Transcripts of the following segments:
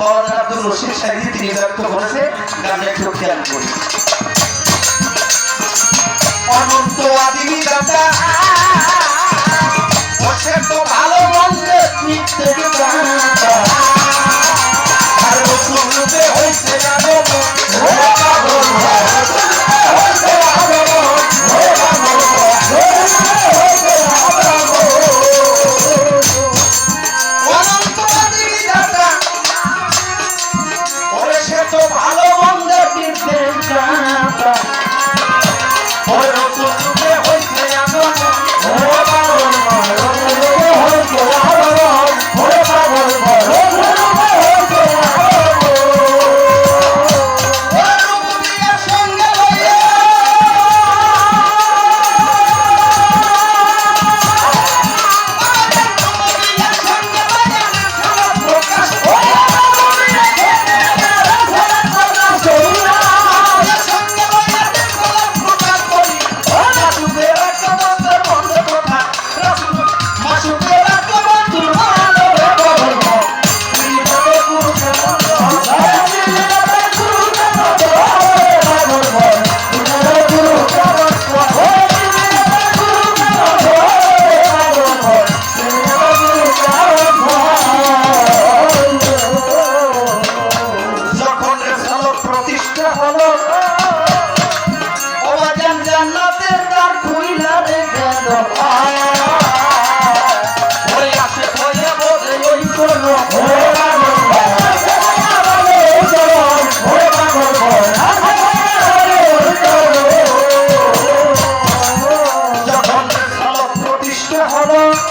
বাবা আব্দুল রশিদ সাহেব তিনি ব্যক্ত করেছে গানে একটু খেয়াল করি। অনন্ত আদিমি দাতা, বসে তো ভালো মন্দের নিত্যের দাতা আর রূপে জানো হলো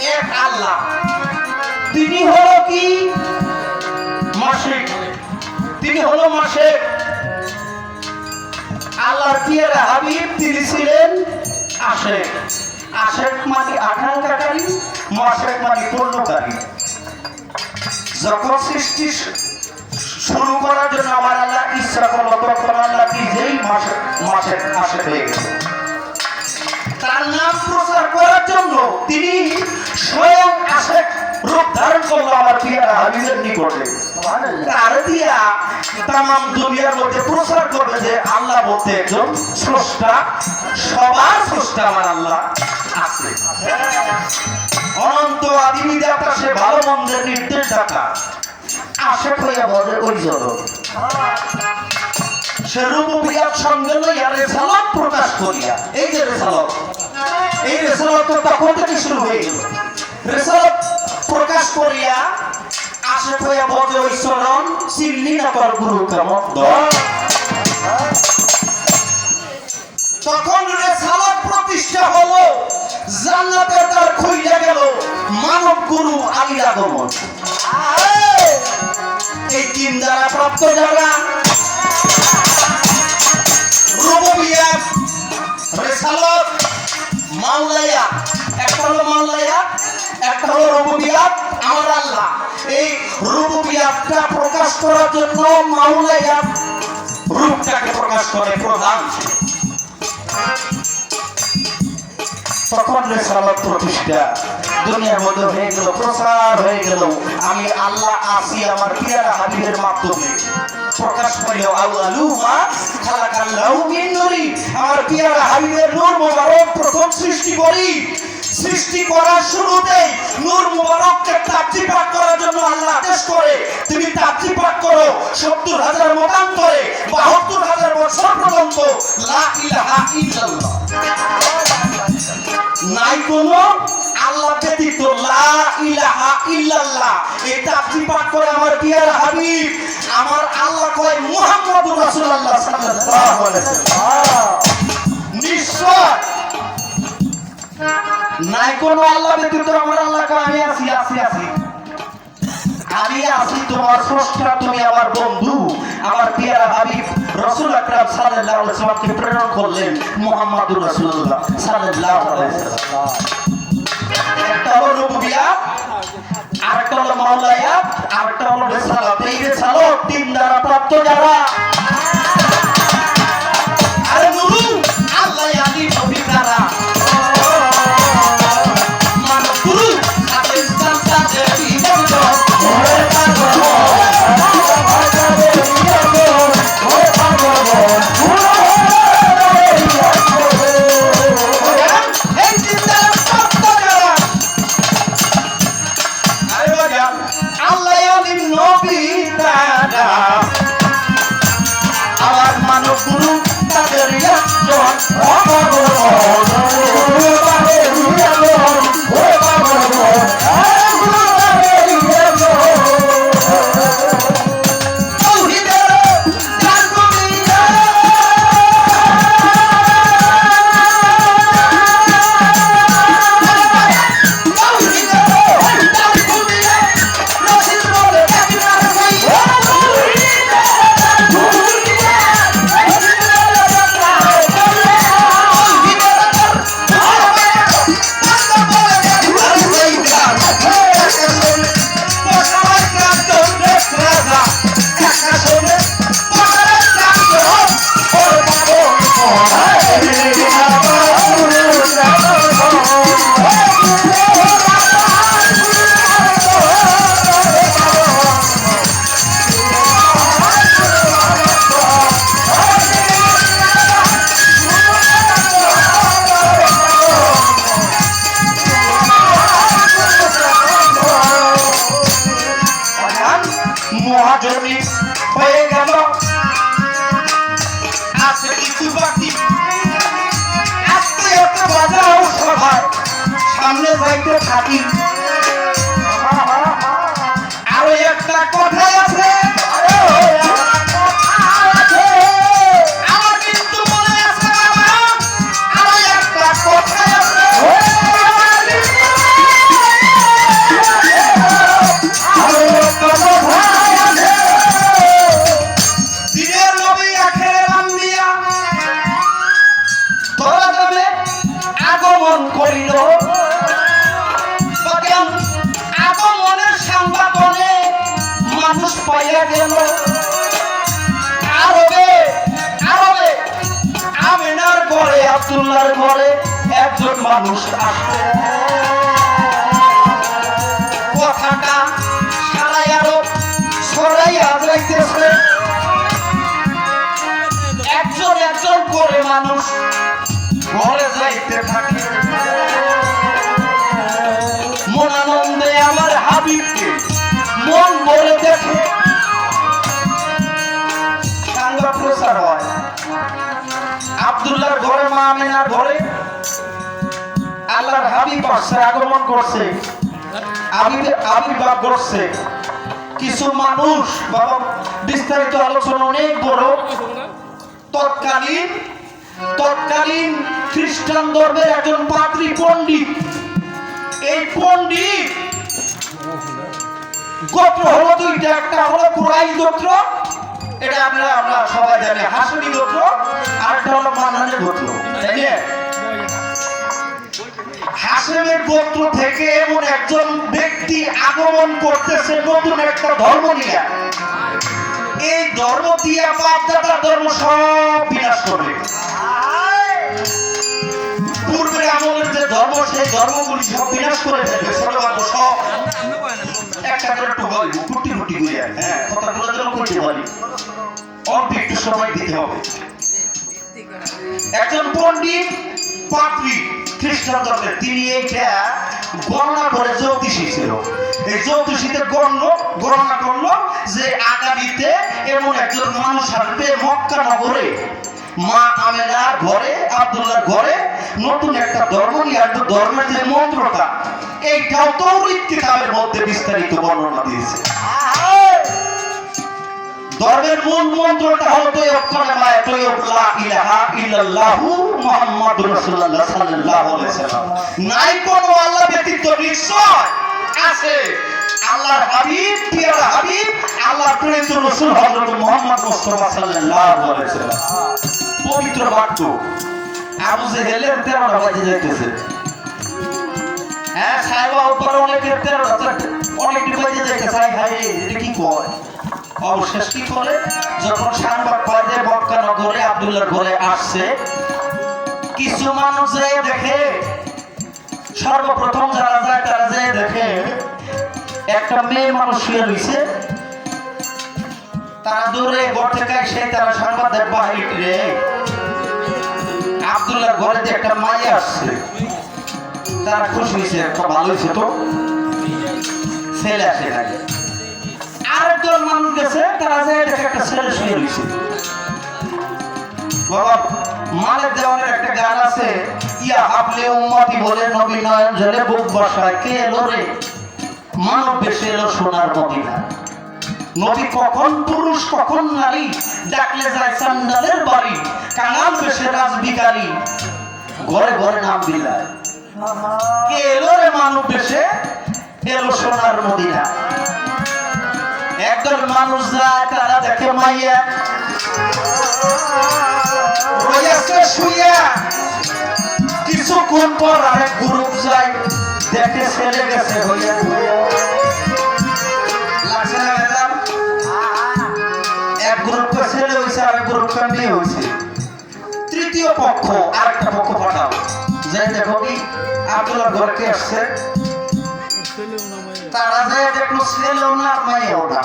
এক আল্লাহ। তিনি হলো কি? মাসিক। তিনি হলো মাসিক। আল্লাহর পিয়ারা হাবিব তিনি ছিলেন আশেক। আশেক মানে আকাঙ্ক্ষাকারী মাসেক মানে পূর্ণকারী। যখন সৃষ্টি শুরু করার জন্য আমার আল্লাহ ইচ্ছা করল তখন আল্লাহ কি যেই মাসে মাসে মাসে হয়ে গেছে। তার নাম প্রচার করার জন্য তিনি স্বয়ং আসে রূপ ধারণ করল আমার পিয়ারা হাবিবের নিকটে। তার দিয়া তাম দুনিয়ার মধ্যে প্রচার করবে যে আল্লাহ বলতে একজন স্রষ্টা সবার স্রষ্টা আমার আল্লাহ আছে। অনন্ত আদিমি দাতা সে ভালো মন্দের নির্দেশ দাতা আশেক হইয়া বলে ওই জল সে সঙ্গে লইয়া রেসালত প্রকাশ করিয়া। এই যে রেসালত, এই রেসালত তখন থেকে শুরু হয়ে গেল। রেসালত প্রকাশ করিয়া আসে হইয়া বজে ওই চরণ চিল্লি না কর গুরু কেমন তখন রেসালত প্রতিষ্ঠা হলো, জান্নাতের দ্বার খুইয়া গেল, মানব গুরু আলী আগমন। এই তিন দ্বারা প্রাপ্ত যারা রুবুবিয়া রেসালত মাওলায়া। একটা হলো মাওলায়া, একটা হলো রুবুবিয়া আমার আল্লাহ। প্রতিষ্ঠা, দুনিয়ার মধ্যে হয়ে গেল প্রসার হয়ে গেল। আমি আল্লাহ আসি আমার পিয়ারা হাবিবের মাধ্যমে। প্রকাশ করিল আল্লাহু মা খালাকাল্লাহু মিন নূরি। আমার পিয়ারা হাবিবের নূর মোবারক প্রথম সৃষ্টি করি। সৃষ্টি করার শুরুতেই নূর মুবারককে তাবজি পাঠ করার জন্য আল্লাহ আদেশ করে। তুমি তাবজি পাঠ করো সত্তর হাজার মতান্তরে, বাহাত্তর হাজার বছর পর্যন্ত। লা ইলাহা ইল্লাল্লাহ। নাই কোন আল্লাহ ব্যতীত লা ইলাহা ইল্লাল্লাহ। এটা আপনি পাঠ করে আমার পিয়ার হাবিব। আমার আল্লাহ কয় মুহাম্মদুর রাসূলুল্লাহ সাল্লাল্লাহু আলাইহি ওয়াসাল্লাম। নিশ্চয়। নাই কোন আল্লাহ ব্যতীত আমার আল্লাহ কয়, আমি আছি আছি আছি। আমি আছি তোমার স্রষ্টা, তুমি আমার বন্ধু। আমার পিয়ারা হাবিব রসুল আকরাম সাল্লাল্লাহু আলাইহি ওয়াসাল্লামকে প্রেরণ করলেন মুহাম্মাদুর রাসূলুল্লাহ সাল্লাল্লাহু আলাইহি ওয়াসাল্লাম। একটা হলো রুবুবিয়া আরেকটা হলো মাওলায়া আরেকটা হলো রিসালাত। এই রিসালাত তিন দ্বারা প্রাপ্ত যারা? মানুষ একজন একজন ঘরে মন আনন্দে আমার হাবিবকে মন ভরে দেখে সাংবা প্রচার হয়। আব্দুল্লাহর ঘরে মা আমিনার ঘরে আল্লাহর হাবিব আসছে আগমন করছে। আবির- আবির্ভাব করছে। কিছু মানুষ বিস্তারিত আলোচনা অনেক বড়। তৎকালীন তৎকালীন খ্রিস্টান ধর্মের একজন পাত্রী পণ্ডিত। এই পণ্ডিত গোত্র হলো দুইটা। একটা হলো কুরাই গোত্র, এটা আমরা আমরা সবাই জানি হাসুনি গোত্র আর একটা হলো মান্নানের গোত্র। তাই না? হাসেমের গোত্র থেকে এমন একজন ব্যক্তি আগমন করতেছে নতুন একটা ধর্ম নিয়ে। এই ধর্ম দিয়ে বাপদাদা ধর্ম সব বিনাশ করবে। পূর্বের আমলের যে ধর্ম, সেই ধর্মগুলি সব বিনাশ করে ফেলবে। ছোট সব একটা করে বলি কুটি কুটি গুলিয়া হ্যাঁ কথাগুলো যেন করতে পারি অল্প একটু সময় দিতে হবে। একজন পণ্ডিত পাত্রী খ্রিস্টান ধর্মের। তিনি এইটা গণনা করে জ্যোতিষী ছিল। এই জ্যোতিষীতে গণ্য, গণনা করল যে আগামীতে এমন একজন মানুষ আসবে মক্কা নগরে। মা আমেনার ঘরে আব্দুল্লাহর ঘরে নতুন একটা ধর্ম নিয়ে আসবে, ধর্মের যে মন্ত্রটা, এইটাও তৌরিক কিতাবের মধ্যে বিস্তারিত বর্ণনা দিয়েছে। ধর্মের মূল মন্ত্রটা হলো তো অক্ষরে মায়া তো লা ইলাহা ইল্লাল্লাহু মুহাম্মাদুর রাসূলুল্লাহ সাল্লাল্লাহু আলাইহি সাল্লাম। নাই কোনো আল্লাহ ব্যতীত নিশ্চয় আছে। আল্লাহর হাবিব, পিয়ারা হাবিব, আল্লাহর প্রেরিত রাসূল হযরত মুহাম্মদ মুস্তাফা সাল্লাল্লাহু আলাইহি সাল্লাম। পবিত্র বাক্য। আবু জেহেলের তেরোটা বাজে যাইতেছে। হ্যাঁ সাহেবা, উপরে অনেকের তেরোটা অনেকের বাজে যাইতেছে। হাই হাই এটা কি কয়? অবশেষ কি করে? যখন সাংবাদ পর্যায়ে মক্কা নগরে আব্দুল্লাহর ঘরে আসছে, কিছু মানুষ দেখে, সর্বপ্রথম যারা যায় তারা যেয়ে দেখে, একটা মেয়ে মানুষ শুয়ে রয়েছে। তারা দূরে ঘর থেকে এসে তারা সংবাদ দেয় বাহির রে ঘরে যে একটা মাই আসছে। তারা খুশি হয়েছে, একটা ভালো হয়েছে তো। ছেলে আসে নাকি আরেকজন মানুষ গেছে, তারা যে একটা ছেলে শুয়ে বাবা মালের দেওয়ানের একটা গান আছে, ইয়া আপনি উম্মতি বলে নবী নয়ন জলে বুক বসায়, কে এলো রে? মানব বেশি এলো সোনার মদিনা। নবী কখন পুরুষ, কখন নারী, ডাকলে যায় সান্ডালের বাড়ি, কাঙাল বেশে রাজ ভিখারি, ঘরে ঘরে নাম বিলায়। কে এলো রে মানব বেশে? এলো সোনার মদিনা। একদল মানুষ যায় তারা দেখে মাইয়া? রয়েছে শুইয়া, কিছুক্ষণ পর আরেক গ্রুপ যায়, দেখে ছেলে গেছে হইয়া লাগছে না এক গ্রুপকে ছেলে হয়েছে, আরেক গ্রুপকে মেয়ে হয়েছে। তৃতীয় পক্ষ, আরেকটা পক্ষ পাঠাও। যাই দেখো কি আব্দুল্লাহ ঘরকে আসছে। তারা যায় দেখল ছেলেও না মেয়েও না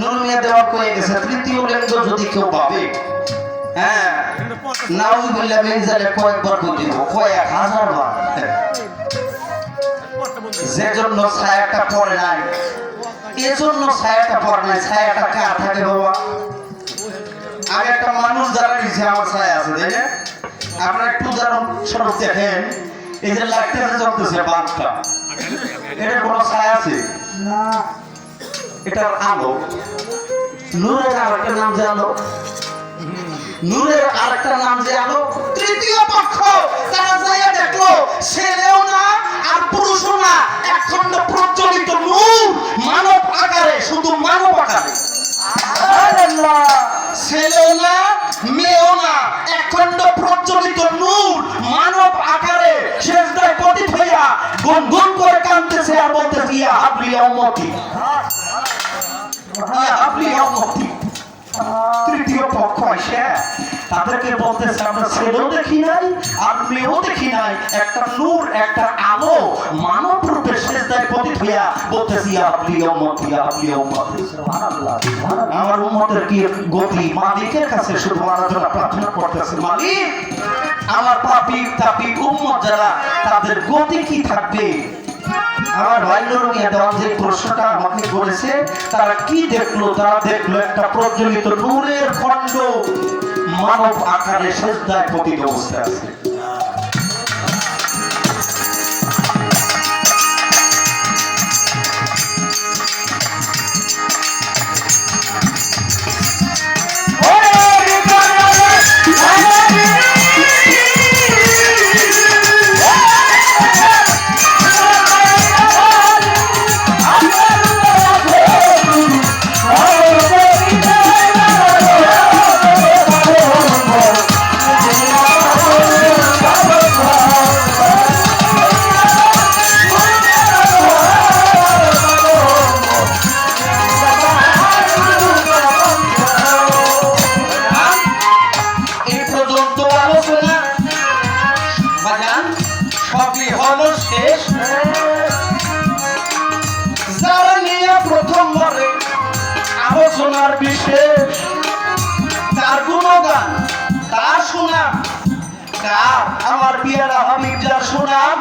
নুরমিয়া দেওয়া কয়ে গেছে, তৃতীয় লিঙ্গ যদি কেউ পাবে হ্যাঁ নাউজুবিল্লাহ মিন জালিক কয়েকবার করে কয়েক হাজার বার। যে জন্য ছায়াটা পড়ে নাই, এজন্য ছায়াটা পড়ে নাই, ছায়াটা কার থাকে বাবা? আর একটা মানুষ যারা নিচে আমার ছায়া আছে, তাই না? আপনারা একটু উদাহরণ স্বরূপ দেখেন, এই যে লাইটটা জ্বলতেছে বাল্বটা এটা কোনো ছায়া আছে? না। এটার আলো। নূরের আরেকটা নাম যে আলো? নূরের আরেকটা নাম যে আলো? তৃতীয় পক্ষ! তারা যাইয়া দেখল। গুন গুন করে কাঁদতেছে আর বলতেছে ইয়া হাবলি উম্মতি। ইয়া হাবলি উম্মতি। তৃতীয় পক্ষ এসে তাদেরকে বলতেছে, আমরা ছেলেও দেখি নাই, আর মেয়েও দেখি নাই। একটা নূর, একটা আলো, মানব রূপে বলতেছি উম্মতি সুবহানাল্লাহ আমার কি গতি? মালিকের কাছে শুধু আরাধনা, প্রার্থনা করতেছে, মালিক, আমার পাপি তাপি উম্মত যারা, তাদের গতি কি থাকবে? আমার দেওয়ান যে প্রশ্নটা আমাকে করেছে, তারা কি দেখল? তারা দেখল একটা প্রজ্বলিত নূরের খণ্ড। মানব আকারে সজ্জায় পতিত অবস্থায় আছে। আলোচনার বিশেষ তার গুণগান তার সুনাম কার আমার বিয়ার আহমিদ যার সুনাম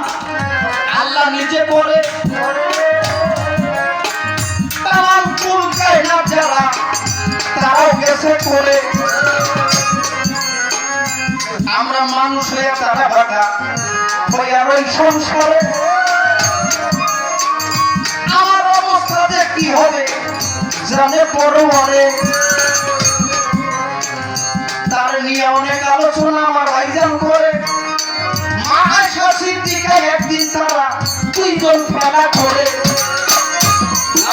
আল্লাহ নিজে করে। যারা আমরা মানুষ হয়ে তারা ভাগা ওই আর ওই সংসারে। আমার অবস্থা যে কি হবে? জানে পরোয়ারে তার নিয়ে অনেক আলোচনা আমার আয়োজন করে। মা আয়সা একদিন তারা দুইজন খেলা করে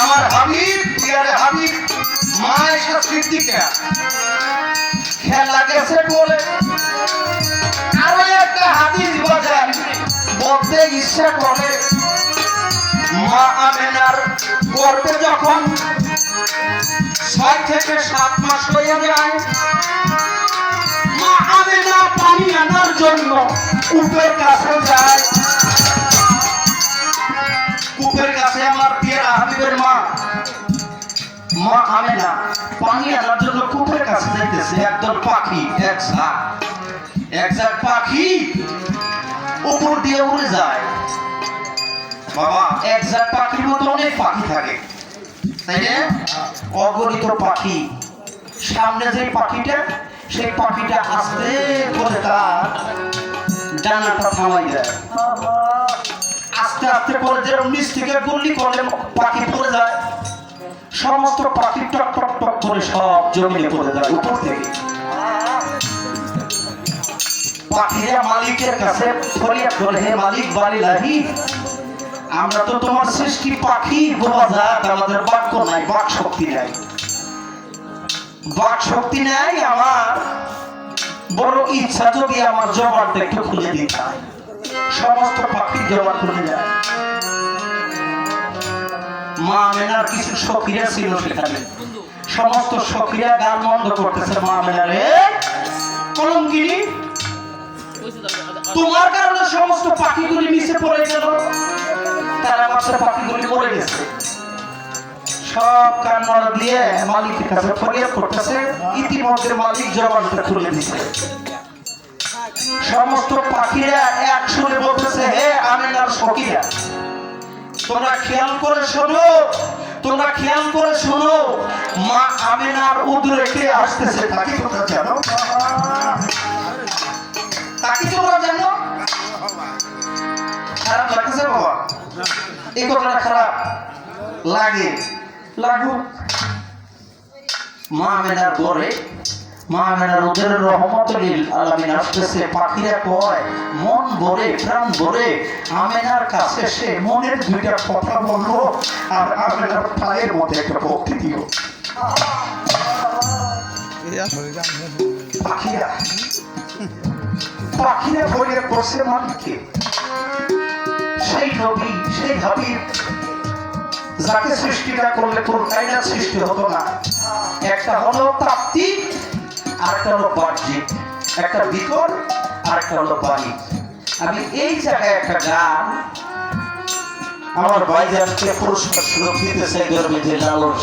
আমার হাবিব পিয়ারে হাবিব মা আয়সা সিদ্দিকা খেলা গেছে বলে। আরও একটা হাদিস বাজার বলতে ইচ্ছা করে। মা আমেনার গর্ভে যখন ছয় থেকে সাত মাস হয়ে যায় মা আমেনা পানি আনার জন্য কূপের কাছে যায়। কূপের কাছে আমার পিয়ারা হাবিবের মা মা আমেনা পানি আনার জন্য কূপের কাছে যাইতেছে। একদল পাখি, এক ঝাঁক এক ঝাঁক পাখি উপর দিয়ে উড়ে যায়। বাবা, এক ঝাঁক পাখির মতো অনেক পাখি থাকে। তাই না অগণিত পাখি। সামনে যে পাখিটা, সেই পাখিটা আস্তে করে তার ডানাটা থামাই দেয়। আস্তে আস্তে করে যেরকম নিচ থেকে গুল্লি করলে পাখি পড়ে যায়, সমস্ত পাখি টক টক টক করে সব জমিনে পড়ে যায় উপর থেকে। পাখিরা মালিকের কাছে ফরিয়াদ করে মালিক, বাড়ি লাহি? আমরা তো তোমার সৃষ্টি পাখি বোঝা যাক আমাদের বাক্য নাই, বাক শক্তি নাই। বাক শক্তি নাই, আমার বড় ইচ্ছা যদি আমার জবানটা একটু খুলে দিতে সমস্ত পাখির জবান খুলে যায়। মা মেনার কিছু সখীরা ছিল সেখানে। সমস্ত সখীরা গান বন্ধ করতেছে মা মেনারে তোমার কারণে সমস্ত পাখিগুলি নিচে পড়ে গেল। তারা পাখিগুলি মরে গেছে। সব কান্নাড়া দিয়ে মালিকের কাছে ফরিয়াদ করতেছে, ইতিমধ্যে মালিক জবানটা খুলে দিছে। সমস্ত পাখিরা এক সুরে বলতেছে, হে আমেনার সখীরা তোমরা খেয়াল করে শোনো, তোমরা খেয়াল করে শোনো, মা আমেনার উদরে কে আসতেছে, তাকে তোমরা জানো? তাকে তোমরা জানো? খারাপ লাগতেছে বাবা এই কথাটা খারাপ। লাগে। লাগুক মা আমেনার ঘরে মা আলামিন আসতেছে, পাখিরা কয়, মন ভরে, প্রাণ ভরে, আমেনার কাছে সে মনের দুইটা কথা আর আমেনার পায়ের মধ্যে একটা ভক্তি দিও পাখিরা। পাখিরা ভরে বসে মালিককে। সেই নবী সেই ভাবি যাকে সৃষ্টিটা করলে পুরোটাই না সৃষ্টি হতো না। একটা হলো প্রাপ্তি আর একটা হলো বাহ্যিক একটা বিকল আর একটা হলো বাণী। আমি এই জায়গায় একটা গান আমার ভাইজানকে পুরস্কার সুরক্ষিত চাই গর্বে যে লালন